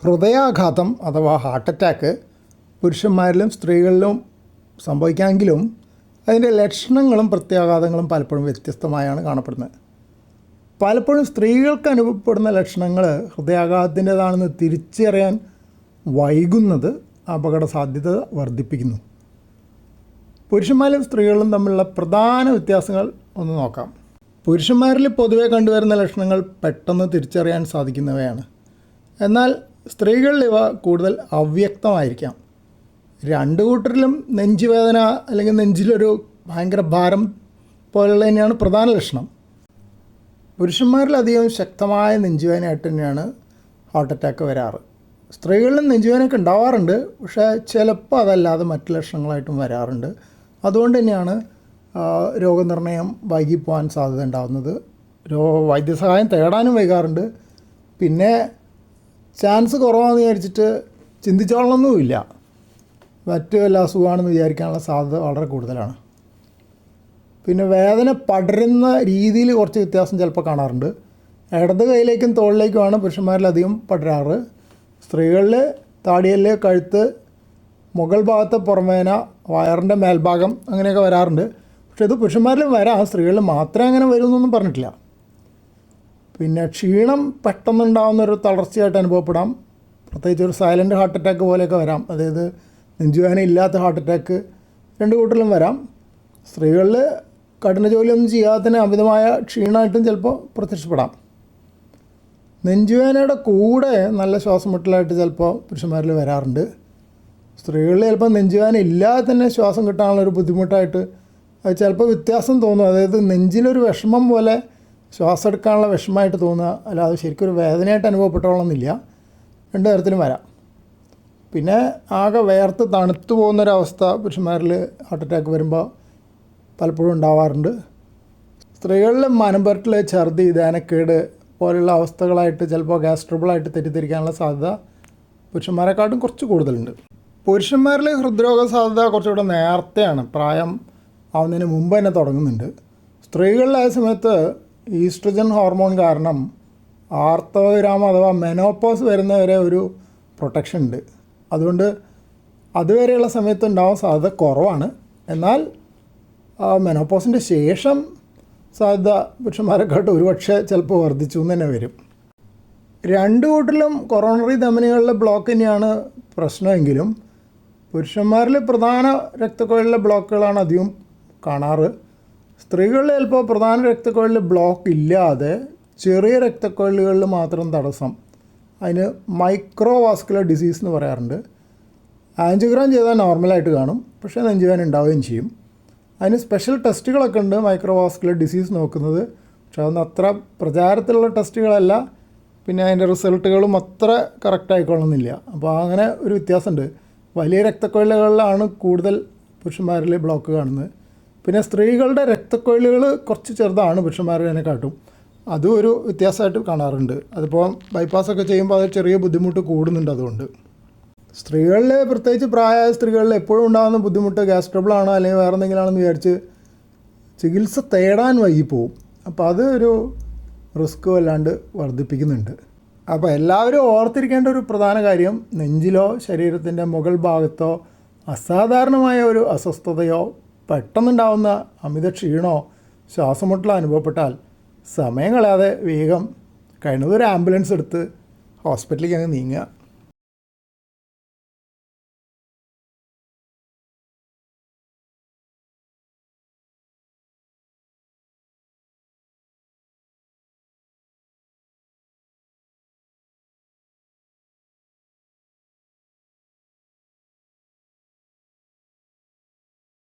ഹൃദയാഘാതം അഥവാ heart attack പുരുഷന്മാരിലും സ്ത്രീകളിലും സംഭവിക്കാമെങ്കിലും അതിന്റെ ലക്ഷണങ്ങളും പ്രത്യാഘാതങ്ങളും പലപ്പോഴും വ്യത്യസ്തമായാണ് കാണപ്പെടുന്നത്. പലപ്പോഴും സ്ത്രീകൾക്ക് അനുഭവപ്പെടുന്ന ലക്ഷണങ്ങൾ ഹൃദയാഘാതത്തിന്റെതാണെന്ന് തിരിച്ചറിയാൻ വൈകുന്നത് അപകട സാധ്യത വർദ്ധിപ്പിക്കുന്നു. പുരുഷന്മാരും സ്ത്രീകളും തമ്മിലുള്ള പ്രധാന വ്യത്യാസങ്ങൾ ഒന്ന് നോക്കാം. പുരുഷന്മാരിൽ പൊതുവെ കണ്ടുവരുന്ന ലക്ഷണങ്ങൾ പെട്ടെന്ന് തിരിച്ചറിയാൻ സാധിക്കുന്നവയാണ്. എന്നാൽ സ്ത്രീകളിൽ ഇവ കൂടുതൽ അവ്യക്തമായിരിക്കാം. രണ്ട് കൂട്ടരിലും നെഞ്ചുവേദന അല്ലെങ്കിൽ നെഞ്ചിലൊരു ഭയങ്കര ഭാരം പോലുള്ള തന്നെയാണ് പ്രധാന ലക്ഷണം. പുരുഷന്മാരിൽ പുരുഷന്മാരിലധികം ശക്തമായ നെഞ്ചുവേദനയായിട്ട് തന്നെയാണ് ഹാർട്ട് അറ്റാക്ക് വരാറ്. സ്ത്രീകളിലും നെഞ്ചുവേദനയൊക്കെ ഉണ്ടാവാറുണ്ട് പക്ഷേ ചിലപ്പോൾ അതല്ലാതെ മറ്റ് ലക്ഷണങ്ങളായിട്ടും വരാറുണ്ട്. അതുകൊണ്ട് തന്നെയാണ് രോഗനിർണയം വൈകിപ്പോകാൻ സാധ്യത ഉണ്ടാകുന്നത് രോ വൈദ്യസഹായം തേടാനും വൈകാറുണ്ട്. പിന്നെ ചാൻസ് കുറവാണെന്ന് വിചാരിച്ചിട്ട് ചിന്തിച്ചോളണമെന്നുമില്ല മറ്റു വല്ല അസുഖമാണെന്ന് വിചാരിക്കാനുള്ള സാധ്യത വളരെ കൂടുതലാണ്. പിന്നെ വേദന പടരുന്ന രീതിയിൽ കുറച്ച് വ്യത്യാസം ചിലപ്പോൾ കാണാറുണ്ട്. ഇടത് കൈയിലേക്കും തോളിലേക്കുമാണ് പുരുഷന്മാരിലധികം പടരാറ്. സ്ത്രീകളിൽ താടിയൽ കഴുത്ത് മുകൾ ഭാഗത്തെ പുറമേന വയറിന്റെ മേൽഭാഗം അങ്ങനെയൊക്കെ വരാറുണ്ട്. പക്ഷേ ഇത് പുരുഷന്മാരിലും വരാം സ്ത്രീകളിൽ മാത്രമേ അങ്ങനെ വരുമെന്നൊന്നും പറഞ്ഞിട്ടില്ല. പിന്നെ ക്ഷീണം പെട്ടെന്നുണ്ടാകുന്നൊരു തളർച്ചയായിട്ട് അനുഭവപ്പെടാം. പ്രത്യേകിച്ച് ഒരു സൈലന്റ് ഹാർട്ട് അറ്റാക്ക് പോലെയൊക്കെ വരാം. അതായത് നെഞ്ചുവേദന ഇല്ലാത്ത ഹാർട്ട് അറ്റാക്ക് രണ്ട് കൂട്ടിലും വരാം. സ്ത്രീകളിൽ കഠിന ജോലിയൊന്നും ചെയ്യാതെ അമിതമായ ക്ഷീണമായിട്ടും ചിലപ്പോൾ പ്രത്യക്ഷപ്പെടാം. നെഞ്ചുവേദനയുടെ കൂടെ നല്ല ശ്വാസം മുട്ടലായിട്ട് ചിലപ്പോൾ പുരുഷന്മാരിൽ വരാറുണ്ട്. സ്ത്രീകളിൽ ചിലപ്പോൾ നെഞ്ചുവേദന ഇല്ലാതെ തന്നെ ശ്വാസം കിട്ടാനുള്ള ഒരു ബുദ്ധിമുട്ടായിട്ട് ചിലപ്പോൾ വ്യത്യാസം തോന്നും. അതായത് നെഞ്ചിലൊരു വിഷമം പോലെ ശ്വാസം എടുക്കാനുള്ള വിഷമമായിട്ട് തോന്നുക അല്ലാതെ ശരിക്കും ഒരു വേദനയായിട്ട് അനുഭവപ്പെട്ടോളന്നില്ല. രണ്ട് തരത്തിലും വരാം. പിന്നെ ആകെ വേർത്ത് തണുത്തു പോകുന്നൊരവസ്ഥ പുരുഷന്മാരിൽ ഹാർട്ട് അറ്റാക്ക് വരുമ്പോൾ പലപ്പോഴും ഉണ്ടാവാറുണ്ട്. സ്ത്രീകളിൽ മനംപരട്ടിൽ ഛർദി ദാനക്കേട് പോലുള്ള അവസ്ഥകളായിട്ട് ചിലപ്പോൾ ഗ്യാസ് ട്രബിളായിട്ട് തെറ്റിദ്ധരിക്കാനുള്ള സാധ്യത പുരുഷന്മാരെക്കാട്ടും കുറച്ച് കൂടുതലുണ്ട്. പുരുഷന്മാരിൽ ഹൃദ്രോഗ സാധ്യത കുറച്ചുകൂടെ നേരത്തെയാണ് പ്രായം ആവുന്നതിന് മുമ്പ് തന്നെ തുടങ്ങുന്നുണ്ട്. സ്ത്രീകളിലായ സമയത്ത് ഈസ്ട്രജൻ ഹോർമോൺ കാരണം ആർത്തവവിരാമം അഥവാ മെനോപ്പോസ് വരുന്നവരെ ഒരു പ്രൊട്ടക്ഷൻ ഉണ്ട്. അതുകൊണ്ട് അതുവരെയുള്ള സമയത്ത് ഉണ്ടാവാൻ സാധ്യത കുറവാണ്. എന്നാൽ മെനോപ്പോസിന്റെ ശേഷം സാധ്യത പുരുഷന്മാരെക്കാട്ട് ഒരുപക്ഷെ ചിലപ്പോൾ വർദ്ധിച്ചു എന്ന് തന്നെ വരും. രണ്ട് കൂട്ടിലും കൊറോണറി ധമനികളിലെ ബ്ലോക്ക് തന്നെയാണ് പ്രശ്നമെങ്കിലും പുരുഷന്മാരിൽ പ്രധാന രക്തക്കുഴലിലെ ബ്ലോക്കുകളാണ് അധികം കാണാറ്. സ്ത്രീകളിൽ ചിലപ്പോൾ പ്രധാന രക്തക്കൊഴിൽ ബ്ലോക്ക് ഇല്ലാതെ ചെറിയ രക്തക്കൊഴിലുകളിൽ മാത്രം തടസ്സം. അതിന് മൈക്രോവാസ്കുലർ ഡിസീസ് എന്ന് പറയാറുണ്ട്. ആൻജിയോഗ്രാം ചെയ്താൽ നോർമലായിട്ട് കാണും. പക്ഷേ നെഞ്ചുവേന ഉണ്ടാവുകയും ചെയ്യും. അതിന് സ്പെഷ്യൽ ടെസ്റ്റുകളൊക്കെ ഉണ്ട് മൈക്രോവാസ്കുലർ ഡിസീസ് നോക്കുന്നത്. പക്ഷേ അതൊന്നും അത്ര പ്രചാരത്തിലുള്ള ടെസ്റ്റുകളല്ല പിന്നെ അതിന്റെ റിസൾട്ടുകളും അത്ര കറക്റ്റ് ആയിക്കൊള്ളുന്നില്ല. അപ്പോൾ അങ്ങനെ ഒരു വ്യത്യാസമുണ്ട്. വലിയ രക്തക്കൊഴലുകളിലാണ് കൂടുതൽ പുരുഷന്മാരിൽ ബ്ലോക്ക് കാണുന്നത്. പിന്നെ സ്ത്രീകളുടെ രക്തക്കൊഴലുകൾ കുറച്ച് ചെറുതാണ് പുരുഷന്മാരുടെ കാട്ടും അതും ഒരു വ്യത്യാസമായിട്ട് കാണാറുണ്ട്. അതിപ്പോൾ ബൈപ്പാസൊക്കെ ചെയ്യുമ്പോൾ അത് ചെറിയ ബുദ്ധിമുട്ട് കൂടുന്നുണ്ട് അതുകൊണ്ട്. സ്ത്രീകളിൽ പ്രത്യേകിച്ച് പ്രായമായ സ്ത്രീകളിൽ എപ്പോഴും ഉണ്ടാകുന്ന ബുദ്ധിമുട്ട് ഗ്യാസ് ട്രബിൾ ആണോ അല്ലെങ്കിൽ വേറെ എന്തെങ്കിലും ആണെന്ന് വിചാരിച്ച് ചികിത്സ തേടാൻ വൈകിപ്പോവും അപ്പോൾ അത് ഒരു റിസ്ക് വല്ലാണ്ട് വർദ്ധിപ്പിക്കുന്നുണ്ട്. അപ്പോൾ എല്ലാവരും ഓർത്തിരിക്കേണ്ട ഒരു പ്രധാന കാര്യം നെഞ്ചിലോ ശരീരത്തിന്റെ മുകൾ ഭാഗത്തോ അസാധാരണമായ ഒരു അസ്വസ്ഥതയോ പെട്ടെന്നുണ്ടാവുന്ന അമിത ക്ഷീണോ ശ്വാസമുട്ടലോ അനുഭവപ്പെട്ടാൽ സമയം കളയാതെ വേഗം കഴിയുന്നത് ഒരു ആംബുലൻസ് എടുത്ത് ഹോസ്പിറ്റലിലേക്ക് അങ്ങ് നീങ്ങുക.